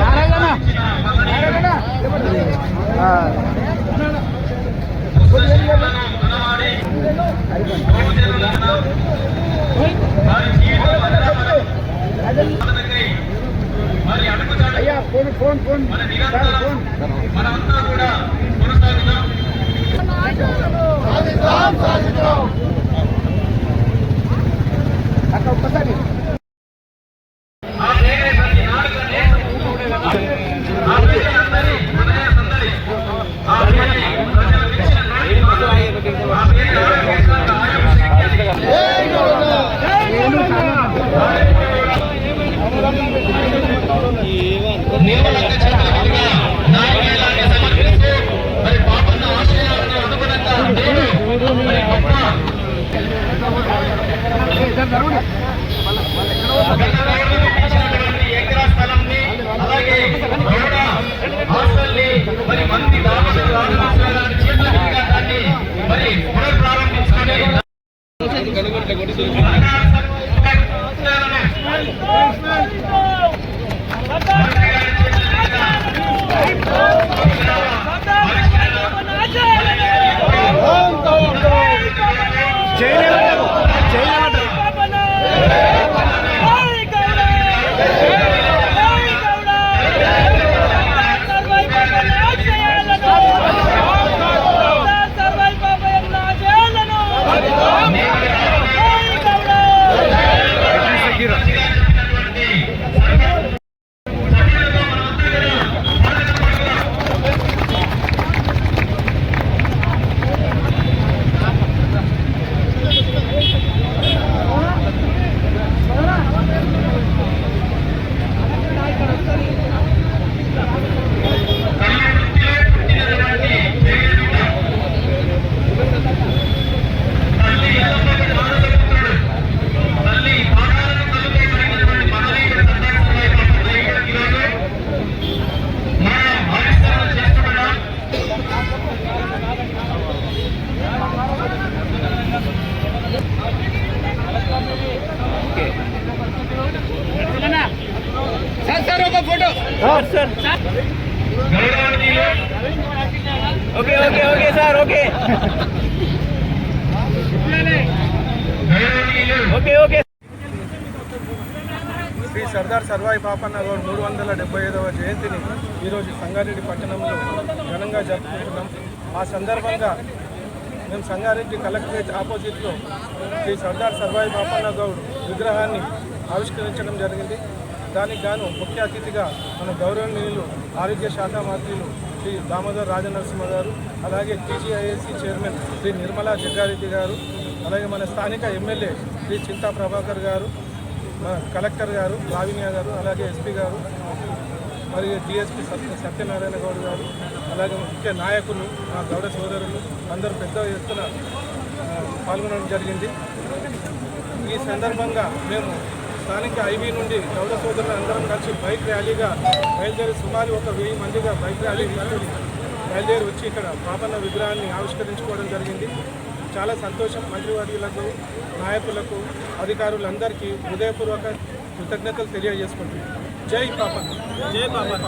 யாரெல்லாம் మరి మంది మరి పునఃప్రారంభించుకొని సార్ సార్ ఒక ఫోటో. గౌరవనీయులు okay okay okay sir okay. Okay okay. Shri Sardar Sarvai Papanna Goud మూడు వందల డెబ్బై ఐదవ జయంతిని ఈరోజు సంగారెడ్డి పట్టణంలో ఘనంగా జరుపుకుంటున్నాం. ఆ సందర్భంగా మేము సంగారెడ్డి కలెక్టరేట్ ఆపోజిట్లో శ్రీ సర్దార్ సర్వాయి పాపన్న గౌడ్ విగ్రహాన్ని ఆవిష్కరించడం జరిగింది. దానికి గాను ముఖ్య అతిథిగా మన గౌరవనీయులు ఆరోగ్య శాఖ మంత్రులు శ్రీ దామోదర్ రాజనరసింహ గారు అలాగే టీజీఐఎస్సీ చైర్మన్ శ్రీ నిర్మలా జగ్గారెడ్డి గారు అలాగే మన స్థానిక ఎమ్మెల్యే శ్రీ చింతా ప్రభాకర్ గారు మన కలెక్టర్ గారు లావిన్య గారు అలాగే ఎస్పీ గారు మరియు డిఎస్పీ సత్య సత్యనారాయణ గౌడ్ గారు అలాగే ముఖ్య నాయకులు మా గౌడ సోదరులు అందరూ పెద్ద ఎత్తున పాల్గొనడం జరిగింది. ఈ సందర్భంగా మేము స్థానిక ఐబీ నుండి గౌడ సోదరులు అందరం కలిసి బైక్ ర్యాలీగా బయలుదేరి సుమారు ఒక వెయ్యి మందిగా బైక్ ర్యాలీ బయలుదేరి వచ్చి ఇక్కడ పాపన్న విగ్రహాన్ని ఆవిష్కరించుకోవడం జరిగింది. చాలా సంతోషం మంత్రివర్యులకు నాయకులకు అధికారులందరికీ హృదయపూర్వక కృతజ్ఞతలు తెలియజేసుకుంటున్నాం జై పాపన్న. జై పాపన్న.